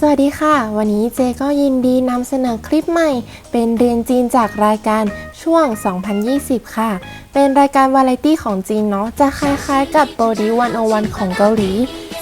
สวัสดีค่ะ วันนี้เจก็ยินดีนำเสนอคลิปใหม่ เป็นเรียนจีนจากรายการช่วง 2020 ค่ะ เป็นรายการวาไรตี้ของจีนเนาะ จะคล้ายๆ กับโปรดิวันโอวันของเกาหลี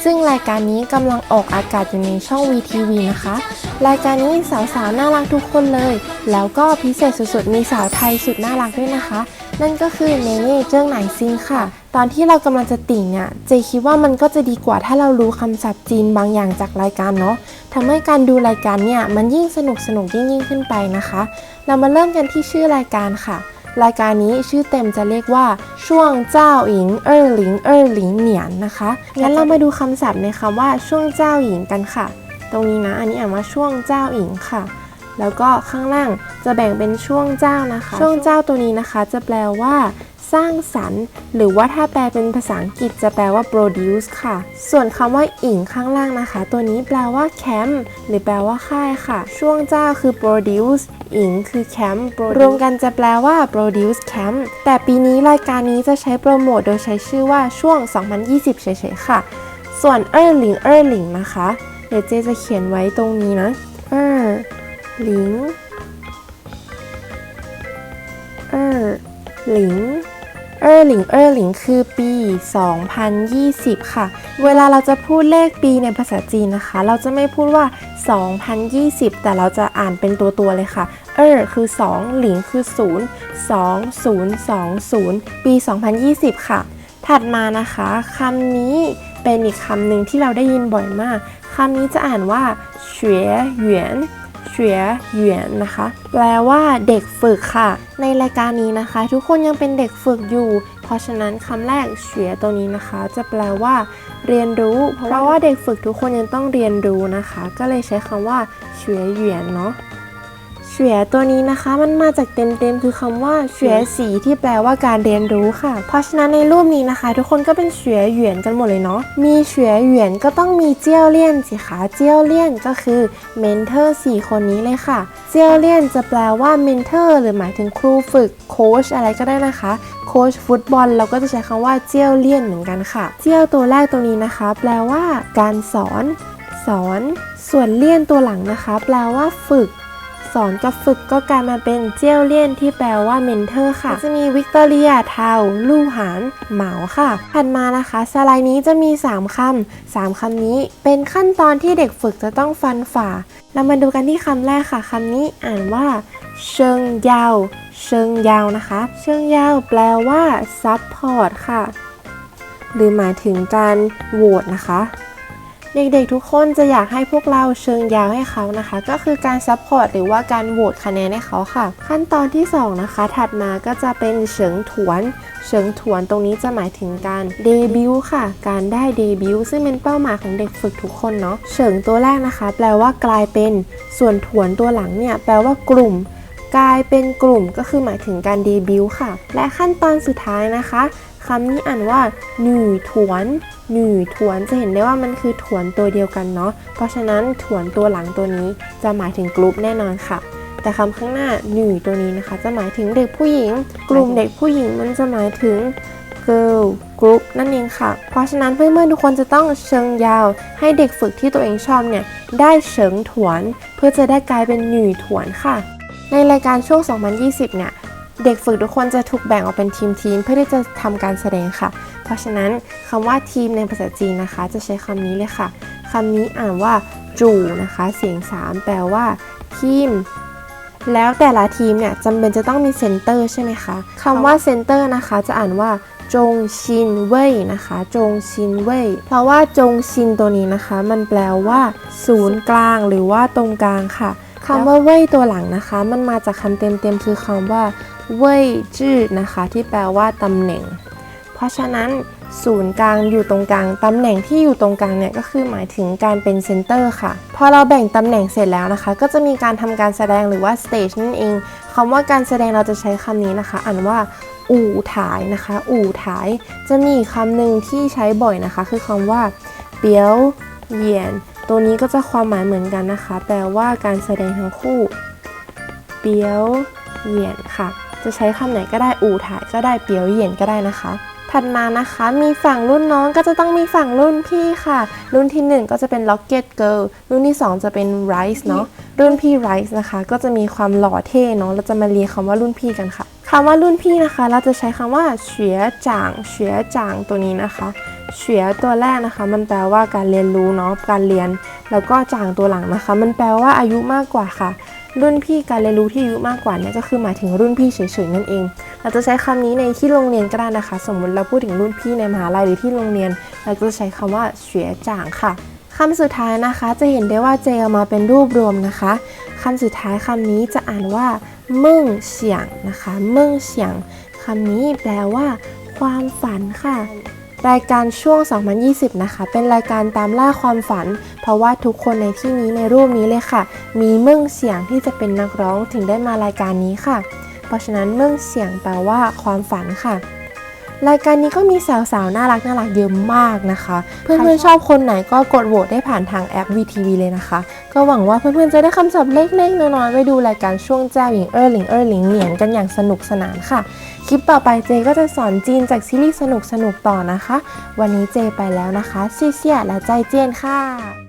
ซึ่งรายการนี้กำลังออกอากาศอยู่ในช่อง VTV นะคะ รายการนี้สาวๆ น่ารักทุกคนเลย แล้วก็พิเศษสุดๆ มีสาวไทยสุดน่ารักด้วยนะคะ นั่นก็คือเนเน่เจิ้งไหนซิงค่ะ ตอนที่เรากำลังจะติ่งอะเจคิดว่ามันก็จะดีกว่าถ้าเรารู้คำศัพท์จีนบางอย่างจากรายการเนาะทำให้การดูรายการเนี่ยมันยิ่งสนุกสนุกยิ่งยิ่งขึ้นไปนะคะ เรามาเริ่มกันที่ชื่อรายการค่ะ รายการนี้ชื่อเต็มจะเรียกว่าช่วงเจ้าหญิงเออหลิงเออหลิงเหนียนนะคะงั้นเรามาดูคำศัพท์ในคำว่าช่วงเจ้าหญิงกันค่ะ ตรงนี้นะอันนี้อ่านว่าช่วงเจ้าหญิงค่ะ แล้วก็ข้างล่างจะแบ่งเป็นช่วงเจ้านะคะ ช่วงเจ้าตัวนี้นะคะ จะแปลว่าสร้างสรรค์ หรือว่าถ้าแปลเป็นภาษาอังกฤษจะแปลว่า produce ค่ะ ส่วนคำว่าอิงข้างล่างนะคะ ตัวนี้แปลว่า camp หรือแปลว่าค่ายค่ะ ช่วงเจ้าคือ produce อิงคือ camp รวมกันจะแปลว่า produce camp แต่ปีนี้รายการนี้จะใช้โปรโมทโดยใช้ชื่อว่าช่วง 2020 เฉยๆค่ะ ส่วนเออหลิงเออหลิงนะคะ เดี๋ยวเจจะเขียนไว้ตรงนี้นะเออ หลิง เออหลิง เออหลิง เออหลิง คือปี 2020 ค่ะ เวลาเราจะพูดเลขปีในภาษาจีนนะคะ เราจะไม่พูดว่า 2020 แต่เราจะอ่านเป็นตัวตัวเลยค่ะ เออคือ 2 หลิงคือ 0 2020 ปี 2020 ค่ะ ถัดมานะคะคำนี้เป็นอีกคำหนึ่งที่เราได้ยินบ่อยมากคำนี้จะอ่านว่าเฉวยเหวียน เฉียเหวียนนะคะ แปลว่าเด็กฝึกค่ะ ในรายการนี้นะคะ ทุกคนยังเป็นเด็กฝึกอยู่ เพราะฉะนั้นคำแรกเฉียตัวนี้นะคะ จะแปลว่า เรียนรู้ เพราะว่าเด็กฝึกทุกคนยังต้องเรียนรู้นะคะ ก็เลยใช้คำว่าเฉียเหวียนเนาะ เฉวยตัวนี้นะคะมันมาจากเต็มๆคือคำว่าเฉวยสีที่แปลว่าการเรียนรู้ค่ะ เพราะฉะนั้นในรูปนี้นะคะ ทุกคนก็เป็นเฉวยเหวียนกันหมดเลยเนาะมีเฉวยเหวียนก็ต้องมีเจียวเลี่ยนสิคะเจียวเลี่ยนก็คือเมนเทอร์สี่คนนี้เลยค่ะเจียวเลี่ยนจะแปลว่าเมนเทอร์หรือหมายถึงครูฝึกโค้ชอะไรก็ได้นะคะโค้ชฟุตบอลเราก็จะใช้คำว่าเจียวเลี่ยนเหมือนกันค่ะ เจียวตัวแรกตัวนี้นะคะ แปลว่า การสอน สอน ส่วนเลี่ยนตัวหลังนะคะ แปลว่าฝึก สอนกับฝึกก็กลายมาเป็นเจี้ยวเลี่ยนที่แปลว่าเมนเทอร์ค่ะ จะมีวิกตอเรียเทาลู่หานเหมาค่ะ ถัดมานะคะ สไลด์นี้จะมี 3คำ3คำนี้เป็นขั้นตอนที่เด็กฝึกจะต้องฟันฝ่า เรามาดูกันที่คำแรกค่ะคำนี้อ่านว่า เชิงยาว เชิงยาวนะคะ เชิงยาวแปลว่าซับพอร์ตค่ะ หรือหมายถึงการโหวตนะคะ เด็กๆทุกคนจะอยากให้พวกเราเชิงยาวให้เขานะคะ ก็คือการซัพพอร์ตหรือว่าการโหวตคะแนนให้เขาค่ะ ขั้นตอนที่ 2 นะคะ ถัดมาก็จะเป็นเฉิงถวน เฉิงถวนตรงนี้จะหมายถึงการเดบิวต์ค่ะ การได้เดบิวต์ซึ่งเป็นเป้าหมายของเด็กฝึกทุกคนเนาะเฉิงตัวแรกนะคะ แปลว่ากลายเป็นส่วนถวนตัวหลังเนี่ยแปลว่ากลุ่ม กลายเป็นกลุ่มก็คือหมายถึงการเดบิวต์ค่ะ และขั้นตอนสุดท้ายนะคะคำนี้อ่านว่าหน่ถวนหน่ถวนจะเห็นได้ว่ามันคือถวนตัวเดียวกันเนาะเพราะฉะนั้นถวนตัวหลังตัวนี้จะหมายถึงกลุ่มแน่นอนค่ะ แต่คำข้างหน้าหน่ตัวนี้นะคะ จะหมายถึงเด็กผู้หญิง กลุ่มเด็กผู้หญิงมันจะหมายถึง girl group นั่นเองค่ะ เพราะฉะนั้นเพื่อนๆทุกคนจะต้องเชิงยาว ให้เด็กฝึกที่ตัวเองชอบเนี่ยได้เฉิงถวน เพื่อจะได้กลายเป็นหน่ถวนค่ะ ในรายการช่วง 2020 เนี่ย เด็กฝึกทุกคนจะถูกแบ่งออกเป็นทีมทีมเพื่อที่จะทำการแสดงค่ะ เพราะฉะนั้นคำว่าทีมในภาษาจีนนะคะ จะใช้คำนี้เลยค่ะคำนี้อ่านว่าจู่นะคะ เสียง 3 แปลว่าทีมแล้วแต่ละทีมเนี่ยจำเป็นจะต้องมีเซนเตอร์ใช่ไหมคะคำว่าเซนเตอร์นะคะจะอ่านว่าจงชินเว่ยนะคะจงชินเว่ยเพราะว่าจงชินตัวนี้นะคะ มันแปลว่า ศูนย์กลางหรือว่าตรงกลางค่ะ คำว่าเว่ยตัวหลังนะคะ มันมาจากคำเต็มๆคือคำว่าเว่ยจื้อนะคะ ที่แปลว่าตำแหน่ง เพราะฉะนั้นศูนย์กลางอยู่ตรงกลาง ตำแหน่งที่อยู่ตรงกลางเนี่ยก็คือหมายถึงการเป็นเซนเตอร์ค่ะ พอเราแบ่งตำแหน่งเสร็จแล้วนะคะ ก็จะมีการทำการแสดงหรือว่าสเตจนั่นเองคำว่าการแสดงเราจะใช้คำนี้นะคะ อ่านว่าอู่ถ่ายนะคะ อู่ถ่าย จะมีคำหนึ่งที่ใช้บ่อยนะคะ คือคำว่าเปียวเยียน ตัวนี้ก็จะความหมายเหมือนกันนะคะ แปลว่าการแสดงทั้งคู่ เปียวเหยียนค่ะ จะใช้คำไหนก็ได้อู่ถ่ายก็ได้เปียวเหยียนก็ได้นะคะ ถัดมานะคะ มีฝั่งรุ่นน้องก็จะต้องมีฝั่งรุ่นพี่ค่ะ รุ่นทีหนึ่1 ก็จะเป็น Rocket Girl รุ่นที่ 2 จะเป็น Rise เนาะรุ่นพี่ Rise นะคะ ก็จะมีความหล่อเท่เนาะเราจะมาเรียนคำว่ารุ่นพี่กันค่ะคำว่ารุ่นพี่นะคะ เราจะใช้คำว่าเฉียจางเฉียจางตัวนี้นะคะ เฉียตัวแรกนะคะ มันแปลว่าการเรียนรู้เนาะการเรียน แล้วก็จางตัวหลังนะคะ มันแปลว่าอายุมากกว่าค่ะ รุ่นพี่การเรียนรู้ที่อายุมากกว่าเนี่ยก็คือหมายถึงรุ่นพี่เฉยๆนั่นเอง เราจะใช้คำนี้ในที่โรงเรียนก็ได้นะคะ สมมุติเราพูดถึงรุ่นพี่ในมหาลัยหรือที่โรงเรียน เราก็จะใช้คำว่าเฉียจางค่ะคำสุดท้ายนะคะ จะเห็นได้ว่าเจเอามาเป็นรูปรวมนะคะคำสุดท้ายคำนี้จะอ่านว่ามึ่งเฉียงนะคะมึ่งเฉียงคำนี้แปลว่า ความฝันค่ะ รายการช่วง 2020 นะคะ เป็นรายการตามล่าความฝัน เพราะว่าทุกคนในที่นี้ในรูปนี้เลยค่ะ มีเมื่งเสียงที่จะเป็นนักร้องถึงได้มารายการนี้ค่ะ เพราะฉะนั้นเมื่งเสียงแปลว่าความฝันค่ะ รายการนี้ก็มีสาวๆ น่ารักน่ารักเยอะมากนะคะ เพื่อนๆ ชอบคนไหนก็กดโหวตได้ผ่านทางแอป VTV เลยนะคะ ก็หวังว่าเพื่อนๆ จะได้คำศัพท์เล็กๆ น้อยๆ ไว้ดูรายการช่วงเจ้หญิงเออหลิงเออหลิงเหนียนกันอย่างสนุกสนานค่ะ คลิปต่อไปเจก็จะสอนจีนจากซีรีส์สนุกๆต่อนะคะ วันนี้เจไปแล้วนะคะเซี่ยๆและใจเจียนค่ะ